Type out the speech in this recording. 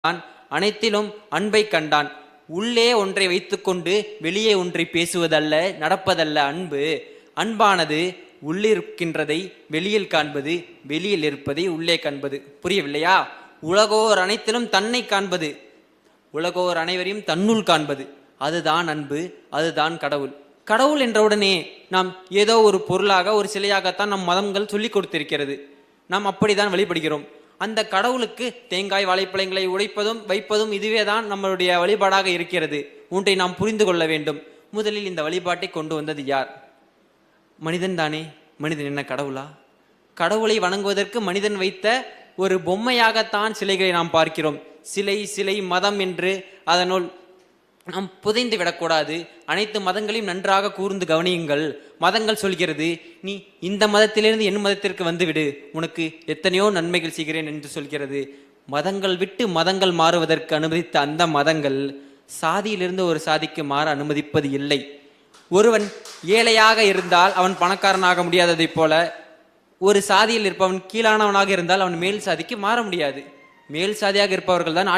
தான் அனைத்திலும் அன்பை கண்டான். உள்ளே ஒன்றை வைத்துக்கொண்டு வெளியே ஒன்றை பேசுவதல்ல நடப்பதல்ல அன்பு. அன்பானது உள்ளிருக்கின்றதை வெளியில் காண்பது வெளியில் இருப்பதை உள்ளே காண்பது. புரியவில்லையா? உலகோர் அனைத்திலும் தன்னை காண்பது. உலகோர் அனைவரையும் தன்னுள் காண்பது. அதுதான் அன்பு அதுதான் கடவுள். கடவுள் என்றவுடனே நாம் ஏதோ ஒரு பொருளாக ஒரு சிலையாகத்தான் நம் மதங்கள் சொல்லிக் கொடுத்திருக்கிறது. நாம் அப்படிதான் வழிபடுகிறோம். அந்த கடவுளுக்கு தேங்காய் வாழைப்பழங்களை உடைப்பதும் வைப்பதும் இதுவே தான் நம்மளுடைய வழிபாடாக இருக்கிறது. ஒன்றை நாம் புரிந்து கொள்ள வேண்டும். முதலில் இந்த வழிபாட்டை கொண்டு வந்தது யார்? மனிதன் தானே. மனிதன் என்ன கடவுளா? கடவுளை வணங்குவதற்கு மனிதன் வைத்த ஒரு பொம்மையாகத்தான் சிலைகளை நாம் பார்க்கிறோம். சிலை சிலை மதம் என்று அதனுள் நாம் புதைந்து விடக்கூடாது. அனைத்து மதங்களையும் நன்றாக கூர்ந்து கவனியுங்கள். மதங்கள் சொல்கிறது நீ இந்த மதத்திலிருந்து என் மதத்திற்கு வந்துவிடு. உனக்கு எத்தனையோ நன்மைகள் செய்கிறேன் என்று சொல்கிறது. மதங்கள் விட்டு மதங்கள் மாறுவதற்கு அனுமதித்த அந்த மதங்கள் சாதியிலிருந்து ஒரு சாதிக்கு மாற அனுமதிப்பது இல்லை. ஒருவன் ஏழையாக இருந்தால் அவன் பணக்காரனாக முடியாததைப் போல ஒரு சாதியில் இருப்பவன் கீழானவனாக இருந்தால் அவன் மேல் சாதிக்கு மாற முடியாது. மேல் சாதியாக இருப்பவர்கள் தான்